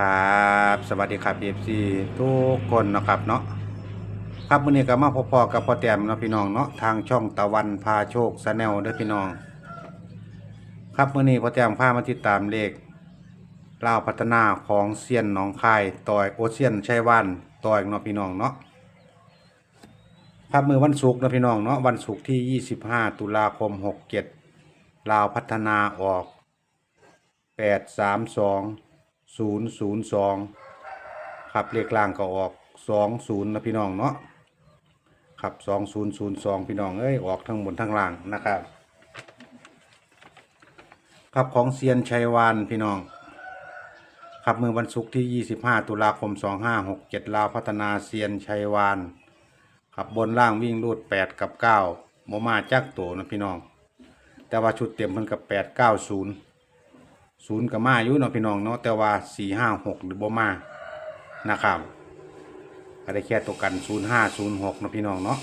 ครับ สวัสดีครับเอฟซีทุกคนนะครับเนาะครับวันนี้ก็มาพอๆกับพ่อแต้มเนาะพี่น้องเนาะทางช่องตะวันพาโชคสแนลด้อพี่น้อง ครับวันนี้พ่อแต้มพามาติดตามเลขเล่าวพัฒนาของเซียนหนองคายต่อยโอเซียนชัยว่านต่อยเนาะพี่น้องเนาะครับมือวันศุกร์เนาะพี่น้องเนาะวันศุกร์ที่ 25 ตุลาคม 67ลาวพัฒนาออกแปดสามสอง ศูนย์ศูนย์สองครับเลขล่างก็ออกสองศูนย์นะพี่น้องเนาะครับสองศูนย์ศูนย์สองพี่น้องเอ้ยออกทั้งบนทั้งล่างนะครับ ครับของเซียนชัยวานพี่น้อง ครับมือวันศุกร์ที่ 25 ตุลาคม 2567 ลาวพัฒนาเซียนชัยวานครับบนล่างวิ่งรูด 8 กับ9โมมาจักโตนะพี่น้อง แต่ว่าชุดเต็มเพิ่นกับ 8 9 0 ศูนย์กับมาอยู่เนาะพี่น้องเนาะแต่ว่าสี่ห้าหกหรือบ่มานะครับก็ได้แค่ตัวกันศูนย์ห้าศูนย์หกเนาะพี่น้องเนาะ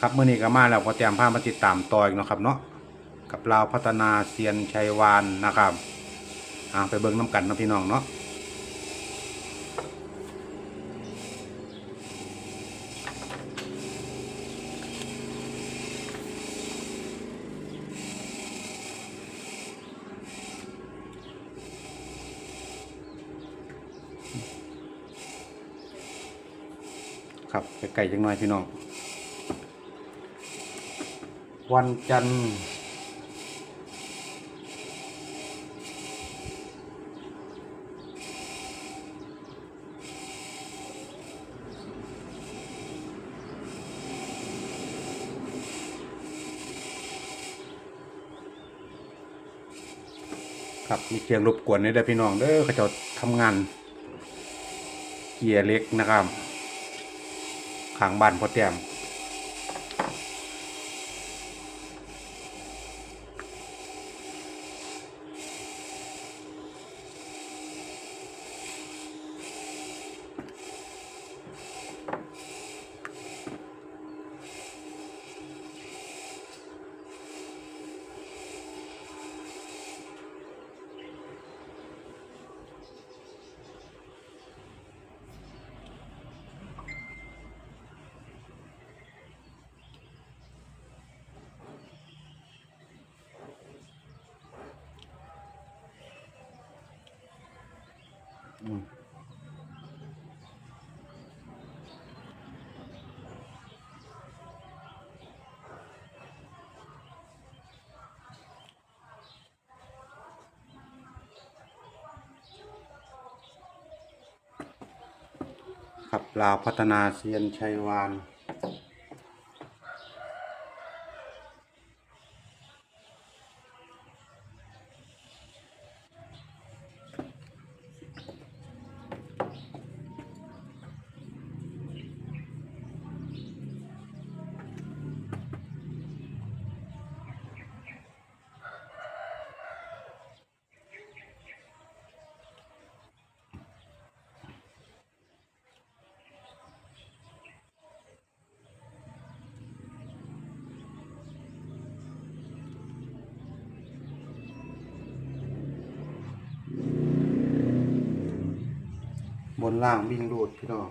ครับเมื่อนี้ก็มาแล้วพอเตรียมผ้ามาติดตามต่ออีกเนาะครับเนาะกับเราวพัฒนาเซียนชัยวานนะครับอ่าไปเบิ้งน้ำกันเนาะพี่น้องเนาะ ครับไกลๆจังหน่อยพี่น้อง วันจันทร์ครับมีเสียงรบกวนนี่เด้อพี่น้องเด้อเขาเจะทำงาน เกียร์เล็กนะครับ ข้างบ้านพ่อแต้ม ครับลาวพัฒนาเซียนชัยวาน นล่างวิ่งรูดพี่น้อง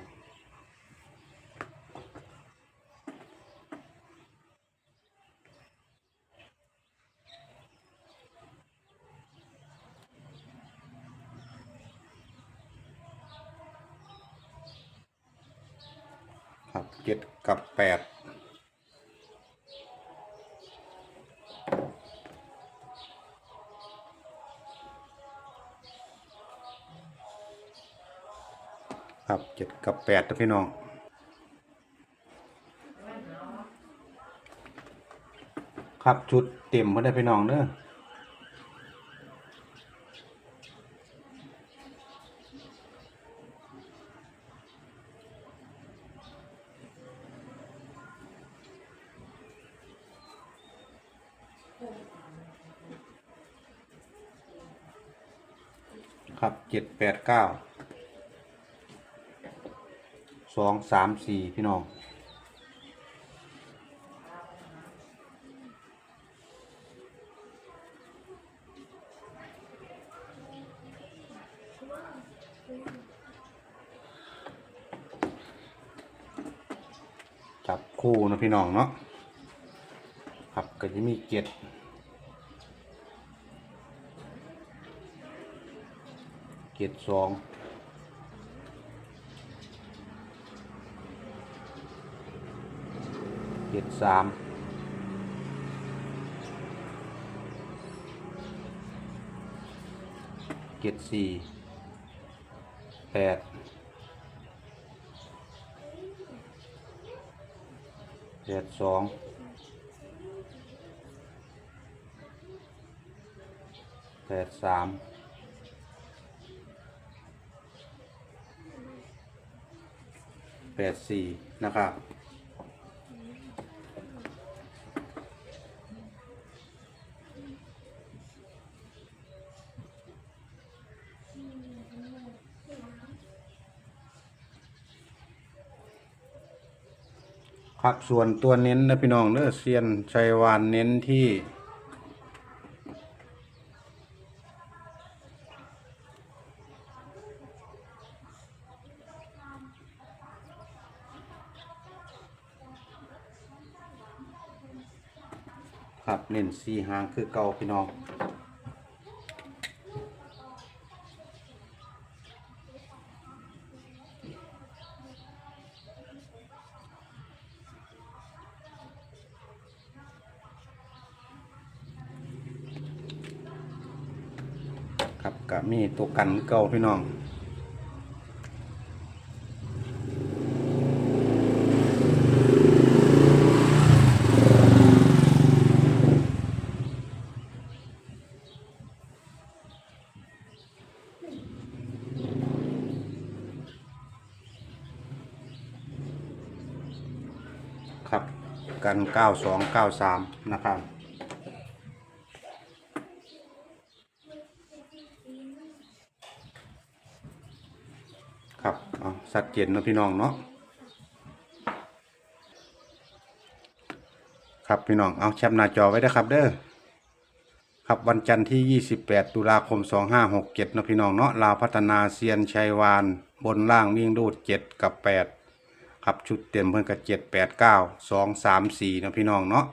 ครับเจ็ดกับแปด เจ็ดกับแปดนะพี่น้องครับชุดเต็มพอได้พี่น้องเด้อครับเจ็ดแปดเก้า สองสามสี่พี่น้องจับคู่นะพี่น้องเนาะครับก็จะมีเจ็ดเจ็ดสอง จ็ดสามเจ็ดสี่แปดแปดสองแปดสามแปดสี่นะครับ ครับส่วนตัวเน้นนะพี่น้องเนอเซียนชัยวานเน้นที่ครับเน้นสีหางคือเก่าพี่น้องับมีตัวกันเก่าพี่น้องครับกัน 9293 นะครับเอา สัดเจนเนาะพี่น้องเนาะครับพี่น้องเอาแคปหน้าจอไว้นะครับเด้อครับวันจันทร์ที่ 28 ตุลาคม 2567เนาะพี่น้องเนาะลาวพัฒนาเซียนชัยวาน บนล่างวิ่งรูด 7 กับ 8 ครับชุดเต็มเพิ่นกับ 7 8 9 2 3 4เนาะพี่น้องเนาะ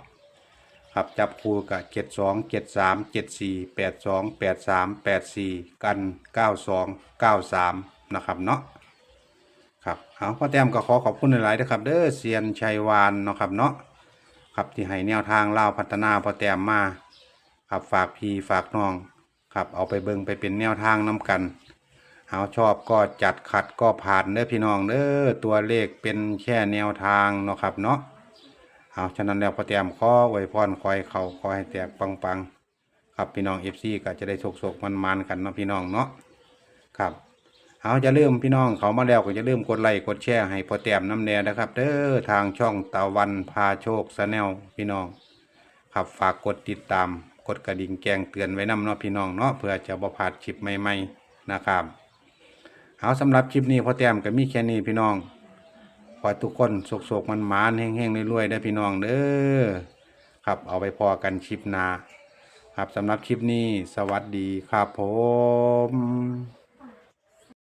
ครับจับคู่กับเจ็ดสองเจ็ดสามเจ็ดสี่แปดสองแปดสามแปดสี่กันเก้าสองเก้าสามนะครับเนาะ ครับเอาพ่อแต้มก็ขอขอบคุณหลายๆนะครับ เด้อเซียนชัยวานเนาะครับเนาะครับที่ให้แนวทางเล่าพัฒนาพ่อแต้มมาครับฝากพี่ฝากน้องครับเอาไปเบิงไปเป็นแนวทางน้กันเอาชอบก็จัดขัดก็ผ่านเด้อพี่น้องเด้อตัวเลขเป็นแค่แนวทางเนาะครับเนาะเอาฉะนั้นแล้วพอแต้มขอไว้พรคอยเขาขอให้แตกปังๆครับพี่น้องเอฟซีก็จะได้โศกโศกมันมันๆกันเนาะพี่น้องเนาะครับ เอาจะเริ่มพี่น้องเขามาแล้วก็จะเริ่มกดไลค์กดแชร์ให้พอแต้มน้ำแน่นะครับเด้อทางช่องตะวันพาโชคสแนลพี่น้องครับฝากกดติดตาม กดกระดิ่งแจ้งเตือนไว้นํเนาะพี่น้องเนาะเพื่อจะบ่พลาดคลิปใหม่ๆนะครับเอาสำหรับคลิปนี้พอแต้มก็มีแค่นี้พี่น้องขอทุกคนโศกๆมันหมานแห้งๆรวยๆได้พี่น้องเด้อครับเอาไปพอกันคลิปหน้าครับสำหรับคลิปนี้สวัสดีครับผม